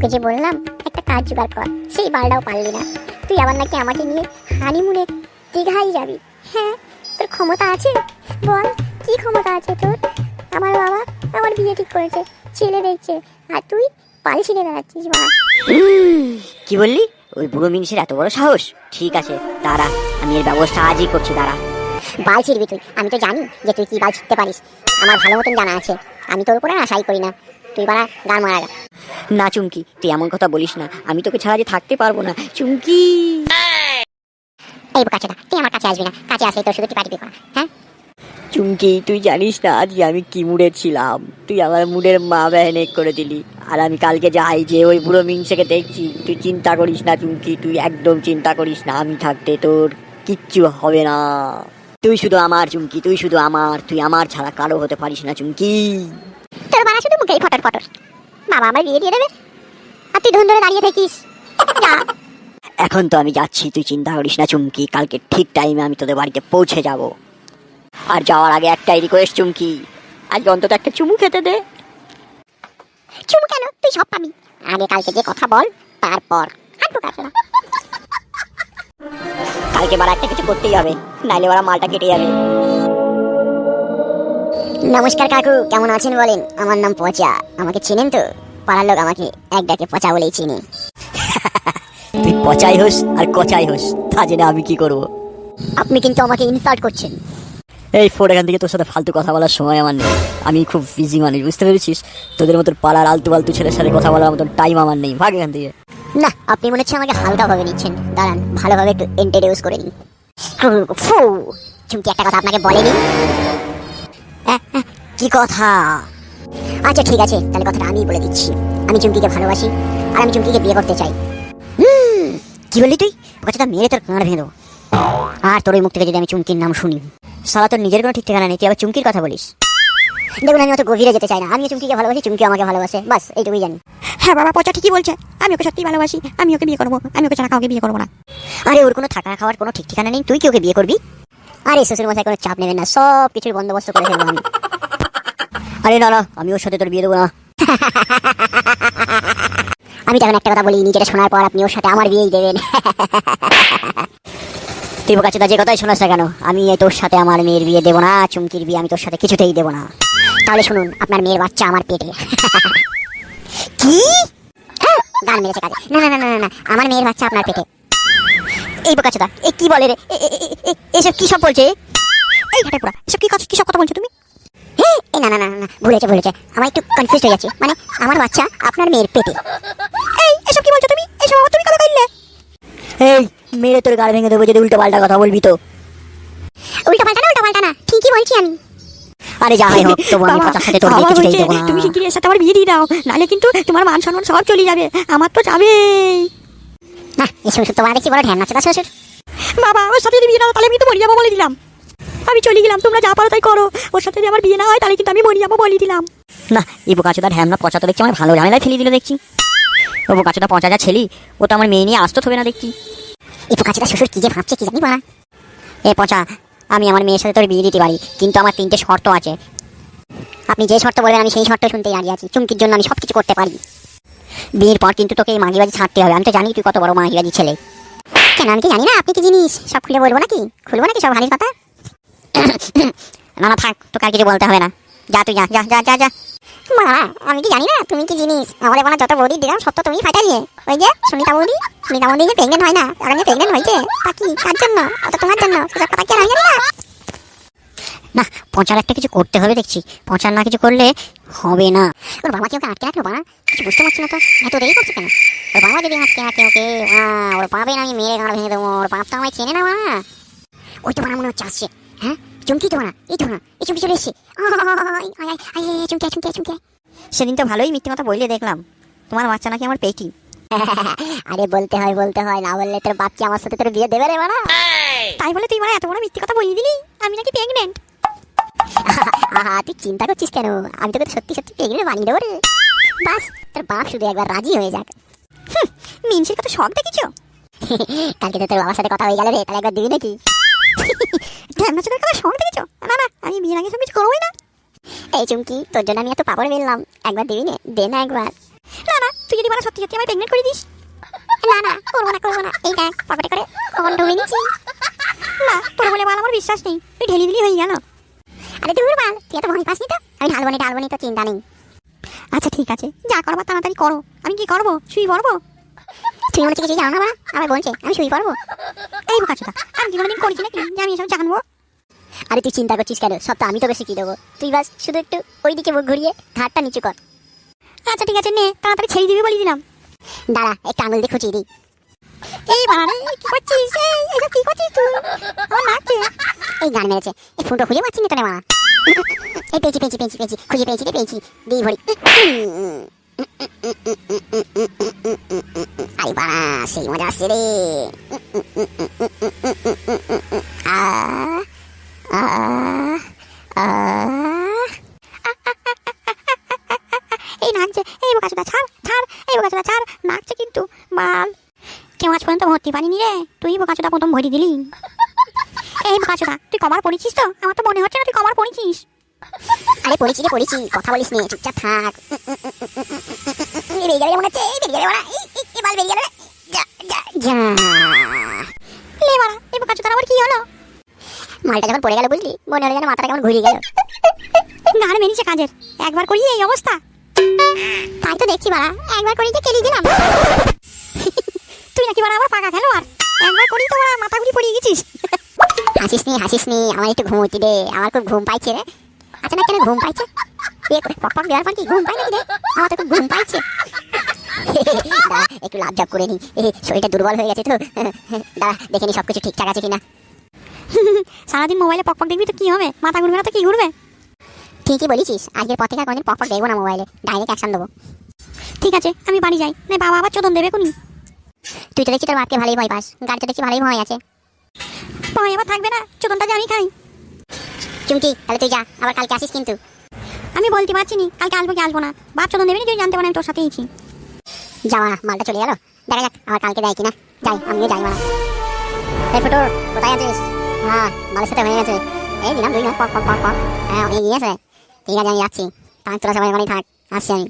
তোকে যে বললাম একটা কাজ জোগাড় কর সেই বালটাও পারলি না। তুই আবার নাকি আমাকে নিয়ে হানিমুনে দীঘাই যাবি? হ্যাঁ তোর ক্ষমতা আছে? বল কি ক্ষমতা আছে তোর? আমার বাবা আমার বিয়ে ঠিক করেছে ছেলে দেখছে আর তুই পাল ছিঁড়ে বেড়াচ্ছিস উম, কি বললি? ওই বুড়ো মিনিসের এত বড় সাহস? ঠিক আছে দাঁড়া আমি এর ব্যবস্থা আজই করছি দাঁড়া। বাল ছিড়বি তুই আমি তো জানি যে তুই কি বাল ছিঁড়তে পারিস আমার ভালো মতন জানা আছে। আমি তোর উপরে আশাই করি না। তুই বাড়া গান মারা না চুমকি তুই এমন কথা বলিস না। আমি তোকে ছাড়া যে থাকতে পারব না। চুমকি! এই কাছেটা তুই আমার কাছে আসবি না। কাছে আসলে তোর শুধু টিপা টিপি করা হ্যাঁ? চুমকি তুই জানিস না আজ আমি কি মুডে ছিলাম? তুই আমার মুডের মা বেহেনে করে দিলি। আর আমি কালকে যাই যে ওই বুড়ো মিংসেকে দেখছি। তুই চিন্তা করিস না চুমকি তুই একদম চিন্তা করিস না। আমি থাকতে তোর কিচ্ছু হবে না। তুই শুধু আমার চুমকি তুই শুধু আমার তুই আমার ছাড়া কারও হতে পারিস না চুমকি। তোর বাড়া শুধু মুখেই ফটর ফটর। বাবা আমার বিয়ে দিয়ে দেবে? আর তুই ধন ধরে দাঁড়িয়ে থাকিস। এখন তো আমি যাচ্ছি তুই চিন্তা করিস না চুমকি কালকে ঠিক টাইমে আমি তোদের বাড়িতে পৌঁছে যাব। আর যাওয়ার আগে একটাই রিকোয়েস্ট চুমকি আজ অন্তত একটা চুমু খেতে দে। চুমু কেন? তুই সব পাবি। আগে কালকে যে কথা বল তারপর আর কাছে না কালকে বার একটা কিছু করতেই হবে নাইলে ওরা মালটা কেটে যাবে। নমস্কার কাকু কেমন আছেন বলেন? আমার নাম পচা। আমাকে চেনেন তো? পাড়ার লোক আমাকে এক ডাকে পচা বলেই চিনি। তুই পচাই হোস আর কচাই হোস তা জেনে আমি কি করব? আপনি কিন্তু আমাকে ইনসাল্ট করছেন। এই ফোন এখান থেকে তোর সাথে ফালতু কথা বলার সময় আমার নেই। আমি খুব বিজি মানুষ বুঝতে পেরেছিস? তোদের মতন পাড়ার আলতু ফালতু ছেলের সাথে কথা বলার মতন টাইম আমার নেই। ভাগ এখান থেকে। না, আপনি মনে হচ্ছে আমাকে হালকাভাবে নিচ্ছেন। দাঁড়ান, ভালোভাবে একটু ইন্ট্রোডিউস করে নিন ফু! চুমকি একটা কথা আপনাকে বলেনি? কি কথা? আচ্ছা ঠিক আছে, তাহলে কথাটা আমি বলে দিচ্ছি। আমি চুমকিকে ভালোবাসি, আর আমি চুমকিকে বিয়ে করতে চাই। কি বললি তুই? কথাটা মেরে তোর কাঁড় ভেঙে দেবো। আর তোর ওই মুখ থেকে যদি আমি চুমকির নাম শুনি। সারা তোর নিজের কোনো ঠিক ঠিকানা নেই, তুই আবার চুমকির কথা বলিস। দেখুন আমি অত গভীরে যেতে চাই না। আমিও চুমকিকে ভালোবাসি চুমকি আমাকে ভালোবাসে। বাস এইটুকুই জানি। হ্যাঁ বাবা পচা ঠিকই বলছে। আমি ওকে সত্যি ভালোবাসি। আমি ওকে বিয়ে করব। আমি ওকে ছাড়া কাউকে বিয়ে করব না। আরে ওর কোনো থাকা খাওয়ার কোনো ঠিক ঠিকানা নেই। তুই কি ওকে বিয়ে করবি? আরে শ্বশুর মশাই কোনো চাপ নেবেন না। সব কিছুর বন্দোবস্ত করে ফেলব আমি। আরে না না আমি ওর সাথে তোর বিয়ে দেবো না। আমি তখন একটা কথা বলি নিজেটা শোনার পর আপনি ওর সাথে আমার বিয়েই দেবেন। তুই কাছে যে কথাই শোনাস না কেন? আমি তোর সাথে আমার মেয়ের বিয়ে দেবো না চুমকির বিয়ে আমি তোর সাথে কিছুতেই দেবো না। তাহলে শুনুন আপনার মেয়ের বাচ্চা আমার পেটে। কি? গান মেরেছে কাজে। না না না না না, আমার মেয়ের বাচ্চা আপনার পেটে। এই বোকাচোদা এ কি বলে রে? এসব কি সব বলছে? এই ঘাটে পোড়া এসব কি কথা কি সব কথা বলছো তুমি? হ্যাঁ না না না না, ভুলেছে ভুলেছে। আমার একটু কনফিউজ হয়ে যাচ্ছে। মানে আমার বাচ্চা আপনার মেয়ের পেটে। এই এসব কি বলছো তুমি? এসব আবার তুমি কবে করলে এই মেরে তোর গাড়ি ভেঙে দেবো যদি উল্টো পাল্টা কথা বলবি তো। উল্টা পাল্টা না উল্টা পাল্টা না। ঠিকই বলছি আমি। আরে যা হয় হোক তবু আমি কথার সাথে তোর বিয়ে কিছুতেই দেবো না। তুমি শিগগিরই এর সাথে আমার বিয়ে দিয়ে দাও? নাহলে কিন্তু তোমার মান সম্মান সব চলে যাবে। আমার তো যাবেই। না এই শ্বশুর তোমার দেখছি বড় ধ্যান আছে তা শ্বশুর। বাবা ওর সাথে যদি বিয়ে না হয়, তাহলে আমি তো মরে যাব বলে দিলাম। আমি চলে গেলাম তোমরা যা পারো তাই করো। ওর সাথে যদি আমার বিয়ে না হয় তাহলে কিন্তু আমি মরে যাব বলে দিলাম। না এই বোকাচোদা ঢ্যামনা পচা তো দেখছি আমার ভালো ঝামেলায় ফেলে দিল দেখছি। ও বোকাচোদা পচা যা ছেলি ও তো আমার মেয়ে নিয়ে আসতে হবে না দেখছি। এই পোকাচোদা শ্বশুর কি যে ভাবছে কি জানি বাড়া এ পচা আমি আমার মেয়ের সাথে তোর বিয়ে দিতে পারি, কিন্তু আমার তিনটে শর্ত আছে। আপনি যে শর্ত বলবেন, আমি সেই শর্ত শুনতেই রাজি আছি। চুমকির জন্য আমি সব কিছু করতে পারি। বিয়ের পর কিন্তু তোকে এই মাগিবাজি ছাড়তে হবে। আমি তো জানি তুই কত বড় মাগিবাজি ছেলে। কেন, আমি কি জানি না? আপনি কি জিনিস? সব খুলে বলব নাকি? খুলবো নাকি সব হারির কথা না না, থাক, তোকে আর কিছু বলতে হবে না। যা তুই, যা যা যা যা যা। মা, আমি কি জানি না, তুমি কি জিনিস? আমার এবার যত বৌদি দিলাম সত্য তুমি ফাটাই ওই যে সুনিতা বৌদি সুনিতা বৌদি যে প্রেগনেন্ট হয় না এখন যে প্রেগনেন্ট হয়েছে। তা কি, কার জন্য? ওটা তোমার জন্য? সেসব কথা কি আর না। না পচার একটা কিছু করতে হবে দেখছি। পচার না কিছু করলে হবে না। ওর বাবা কি ওকে আটকে রাখল বাবা কিছু বুঝতে পারছি না তো। এত দেরি করছে কেন? ওর বাবা যদি আটকে রাখে ওকে ওর পাবে না আমি মেরে ভেঙে দেবো, ওর বাপ তো আমায় চেনে না বাবা ওই তো বাবা মনে হচ্ছে আসছে। হ্যাঁ? চুমকি তো না এই তো না এই চুমকি চলে এসছে আয়, আয়, আয়, আয়, আয়, চুমকি চুমকি চুমকি। সেদিন তো ভালোই মিথ্যে কথা বললে দেখলাম। তোমার বাচ্চা নাকি আমার পেটি। আরে বলতে হয় বলতে হয় না বললে তোর বাচ্চা আমার সাথে তোর বিয়ে দেবে রে বাড়া তাই বলে তুই মানে এত বড় মিথ্যে কথা বলিয়ে দিলি? আমি নাকি প্রেগনেন্ট আহা তুই চিন্তা করছিস কেন? আমি তোকে সত্যি সত্যি প্রেগনেন্ট বানিয়ে দেবো রে। বাস তোর বাপ শুধু একবার রাজি হয়ে যাক। মিনসির কত শখ দেখিছো? কালকে তো তোর বাবার সাথে কথা হয়ে গেল রে তাহলে একবার দিবি নাকি? ঢ্যামনা চোখের কত শখ দেখেছ? না না, আমি বিয়ের আগে সব কিছু করবোই না। এই চুমকি, তোর জন্য আমি এত পাপড় বেললাম একবার দিবি নে, দে না একবার। না না, তুই যদি মানে সত্যি সত্যি আমার প্রেগনেন্ট করে দিস। না না, করব না করব না। এই দেখ পকেটে করে কখন ঢুকে নিচ্ছি না, তোর বলে বাল আমার বিশ্বাস নেই। তুই ঢেলি দিলি হয়ে গেল। আরে তুই বাল তুই এত ভয় পাসনি তো? আমি ঢালবনি ঢালবনি তো চিন্তা নেই। আচ্ছা ঠিক আছে। যা করবার তাড়াতাড়ি করো। আমি কি করব? শুই পড়ব? তুই মনে কিছু জানো না বাড়া? আমার বলছে, আমি শুই পড়ব এই বোকাচোদা আমি কোনোদিন করেছি নাকি? আমি এসব জানব? আরে তুই চিন্তা করছিস কেন? সব তো আমি তোকে শিখিয়ে দেবো। তুই বাস, শুধু একটু ওই দিকে মুখ ঘুরিয়ে ঘাটটা নিচু কর। আচ্ছা ঠিক আছে, নে, তাড়াতাড়ি ছেড়ে দিবি বলে দিলাম। দাঁড়া, একটু আঙুল দিয়ে খুঁচিয়ে দিই। এই বাড়া কি করছিস? এই কি করছিস তুই? আমার নাচছে এই গান মেরেছে। এই ফোনটা খুঁজে পাচ্ছি না তোরে মা এই পেয়েছি পেয়েছি পেয়েছি পেয়েছি। খুঁজে পেয়েছি রে, পেয়েছি। দিই ভরি। আরে বাড়া সেই মজা আসছে রে। এই নাচছে এই বোকাচোদা ছাড় ছাড়, এই বোকাচোদা ছাড় নাচছে কিন্তু বাল কেউ আজ পর্যন্ত ভর্তি পারিনি রে। তুই বোকাচোদা প্রথম ভরি দিলি। এই বোকাচোদা তুই কমার পড়েছিস তো? আমার তো মনে হচ্ছে না তুই কমার পড়েছিস। আরে পড়েছি রে পড়েছি। কথা বলিস নে চুপচাপ থাক। বেরিয়ে যাবে মনে হচ্ছে। বেরিয়ে যাবে এই, বাল বেরিয়ে যাবে যা যা যা। লে বাড়া এই বোকাচোদার আবার কি হলো? মালটা যখন পড়ে গেল বুঝলি মনে হলো যেন মাথাটা কেমন ঘুরিয়ে গেল। গান মেরেছে কাজের। একবার করি এই অবস্থা। তাই তো দেখছি বাড়া একবার করে যে কেলি দিলাম। তুই নাকি বাড়া আবার পাকা খেলোয়াড়? একবার করি তো মাথা ঘুরি পড়িয়ে গেছিস। হাসিস নি হাসিস নি আমার একটু ঘুমোতি দে আমার খুব ঘুম পাইছে রে। না, কেন ঘুম পাইছে? বিয়ে দেওয়ার পর কি ঘুম পাই নাকি রে? আমার তো ঘুম পাইছে। একটু লাভ জাপ করে নি। শরীরটা দুর্বল হয়ে গেছে তো। দাঁড়া, দেখে নি সবকিছু ঠিকঠাক আছে কিনা। সারাদিন মোবাইলে পক পক দেখবি তো কি হবে? মাথা ঘুরবে না তো কি ঘুরবে? ঠিকই বলেছিস, আজকের পর থেকে কোনদিন পক পক দেখব না মোবাইলে। ডাইরেক্ট অ্যাকশন দেবো। ঠিক আছে, আমি বাড়ি যাই। না, বাবা আবার চোদন দেবে কোনি তুই তো দেখছি তোর বাপকে ভালোই ভয় পাস। গাড়িতে দেখছি ভালোই ভয় আছে। ভয় আবার থাকবে না, চোদনটা যে আমি খাই। চুমকি তাহলে তুই যা আবার কালকে আসিস কিন্তু। আমি বলতে পারছি নি কালকে আসব কি আসব না। বাপ চলো নেবে তুই জানতে পারে আমি তোর সাথেই আছি। যাওয়া না মালটা চলে গেল। দেখা যাক আবার কালকে দেয় কিনা। যাই আমিও যাই মারা এই ফটোর কোথায় আছিস? হ্যাঁ মালের সাথে হয়ে গেছে। এই দিলাম দুই না পক পক পক পক। হ্যাঁ অনেক গিয়েছে ঠিক আছে আমি যাচ্ছি। থাক তোরা সবাই মানে থাক আসছি আমি।